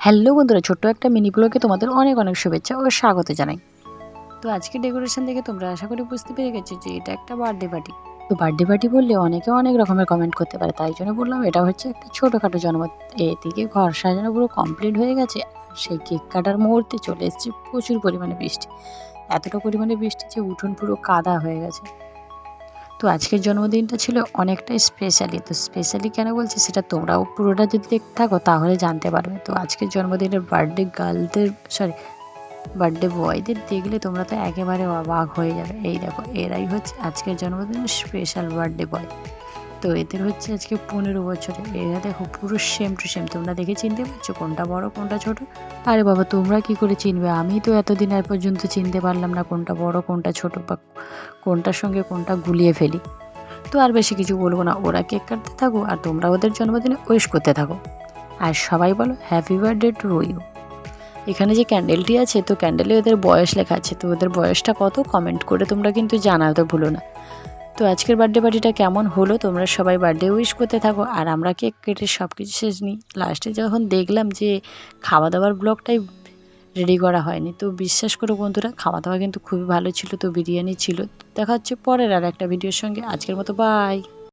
Hello বন্ধুরা, ছোট্ট একটা মিনি ব্লগে তোমাদের অনেক অনেক শুভেচ্ছা ও স্বাগত জানাই। তো আজকে ডেকোরেশন দেখে তোমরা আশা করি বুঝতে পেরে গেছো যে এটা একটা বার্থডে পার্টি তো বার্থডে পার্টি বললে অনেকে অনেক রকমের কমেন্ট করতে পারে, তাই জন্য বললাম এটা হচ্ছে একটা ছোটোখাটো জন্ম এদিকে ঘর সাজানো পুরো কমপ্লিট হয়ে গেছে সেই কেক কাটার মুহূর্তে চলে এসেছে প্রচুর পরিমাণে বৃষ্টি। এতটা পরিমাণে বৃষ্টি যে উঠোন পুরো কাদা হয়ে গেছে। তো আজকের জন্মদিনটা ছিল অনেকটাই স্পেশালি তো স্পেশালি কেন বলছি? সেটা তোমরাও পুরোটা যদি দেখতে থাকো, তাহলে জানতে পারবে। তো আজকের জন্মদিনের বার্থডে গার্লদের সরি বার্থডে বয়দের দেখলে তোমরা তো একেবারে অবাক হয়ে যাবে। এই দেখো, এরাই হচ্ছে আজকের জন্মদিনের স্পেশাল বার্থডে বয় তো এদের হচ্ছে আজকে পনেরো বছরে। এরা দেখো পুরো সেম টু সেম তোমরা দেখে চিনতে পারছ কোনটা বড়, কোনটা ছোট? আরে বাবা, তোমরা কি করে চিনবে? আমি তো এতদিন আর পর্যন্ত চিনতে পারলাম না কোনটা বড়, কোনটা ছোট বা কোনটার সঙ্গে কোনটা গুলিয়ে ফেলি। তো আর বেশি কিছু বলব না। ওরা কেক কাটতে থাকো আর তোমরা ওদের জন্মদিনে উইশ করতে থাকো। আর সবাই বলো হ্যাপি বার্থডে টু ইউ এখানে যে ক্যান্ডেলটি আছে, তো ক্যান্ডেলে ওদের বয়স লেখা আছে। তো ওদের বয়সটা কত? কমেন্ট করে তোমরা কিন্তু জানাতে ভুলো না। তো আজকের বার্থডে পার্টিটা কেমন হলো? তোমরা সবাই বার্থডে উইশ করতে থাকো। আর আমরা কেক কেটে সব কিছু শেষ নিই। লাস্টে যখন দেখলাম যে খাওয়া দাওয়ার ব্লগটাই রেডি করা হয়নি, তো বিশ্বাস করো বন্ধুরা খাওয়া দাওয়া কিন্তু খুবই ভালো ছিল, তো বিরিয়ানি ছিল। দেখা হচ্ছে পরের আর একটা ভিডিওর সঙ্গে। আজকের মতো বাই